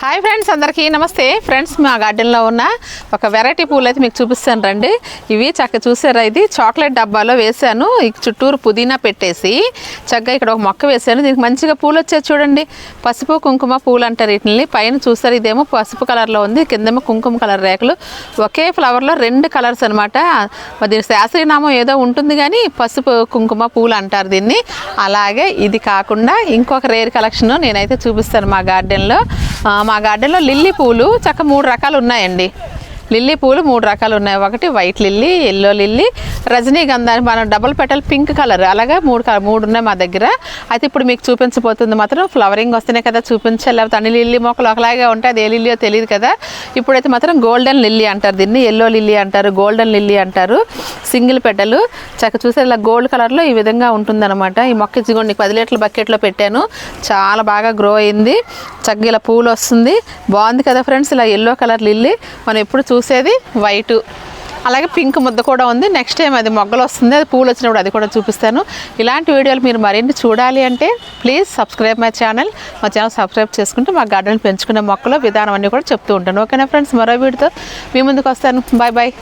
Hi friends అందరికీ నమస్తే. Friends మా గార్డెన్లో ఉన్న ఒక వెరైటీ పూలు అయితే మీకు చూపిస్తాను రండి. ఇవి చక్కగా చూసారా ఇది? చాక్లెట్ డబ్బాలో వేసాను చుట్టూరు పుదీనా పెట్టేసి చక్కగా ఇక్కడ ఒక మొక్క వేసాను దీనికి మంచిగా పూలు వచ్చాయి చూడండి. పసుపు కుంకుమ పూలు అంటారు వీటిని. పైన చూసారు ఇదేమో పసుపు కలర్లో ఉంది. కిందేమో కుంకుమ కలర్ రేకులు. ఒకే ఫ్లవర్లో రెండు కలర్స్ అనమాట మరి దీని శాస్త్రీయనామం ఏదో ఉంటుంది కానీ పసుపు కుంకుమ పూలు అంటారు దీన్ని. అలాగే ఇది కాకుండా ఇంకొక రేర్ కలెక్షన్ నేనైతే చూపిస్తాను మా గార్డెన్లో మా గార్డెన్లో లిల్లీ పూలు చక్క మూడు రకాలు ఉన్నాయండి. లిల్లీ పూలు మూడు రకాలు ఉన్నాయి. ఒకటి వైట్ లిల్లీ ఎల్లో లిల్లీ. రజనీగంధ అని మనం డబుల్ పెటల్ పింక్ కలర్. అలాగే మూడు కలర్ మూడు ఉన్నాయి మా దగ్గర. అయితే ఇప్పుడు మీకు చూపించబోతుంది మాత్రం ఫ్లవరింగ్ వస్తేనే కదా చూపించాలి. లేకపోతే అన్ని లిల్లీ మొక్కలు ఒకలాగే ఉంటాయి. అది ఏ లిల్లీయో తెలియదు కదా. ఇప్పుడైతే మాత్రం గోల్డెన్ లిల్లీ అంటారు దీన్ని. ఎల్లో లిల్లీ అంటారు గోల్డెన్ లిల్లీ అంటారు. సింగిల్ పెటలు. చక్క చూసే ఇలా గోల్డ్ కలర్లో ఈ విధంగా ఉంటుందన్నమాట. ఈ మొక్క ఇదిగోండి పది లీటర్ల బకెట్లో పెట్టాను. చాలా బాగా గ్రో అయింది. చక్కగా ఇలా పూలు వస్తుంది. బాగుంది కదా ఫ్రెండ్స్. ఇలా ఎల్లో కలర్ లిల్లీ. మనం ఎప్పుడు చూసేది వైటు. అలాగే పింక్ ముద్ద కూడా ఉంది. నెక్స్ట్ టైం అది మొగ్గలు వస్తుంది. అది పూలు వచ్చినప్పుడు అది కూడా చూపిస్తాను. ఇలాంటి వీడియోలు మీరు మరిన్ని చూడాలి అంటే ప్లీజ్ సబ్స్క్రైబ్ మై ఛానల్ మా ఛానల్ సబ్స్క్రైబ్ చేసుకుంటే మా గార్డెన్ పెంచుకునే మొక్కలు విధానం అన్నీ కూడా చెప్తూ ఉంటాను. ఓకేనా ఫ్రెండ్స్ మరో వీడితో మీ ముందుకు వస్తాను. Bye bye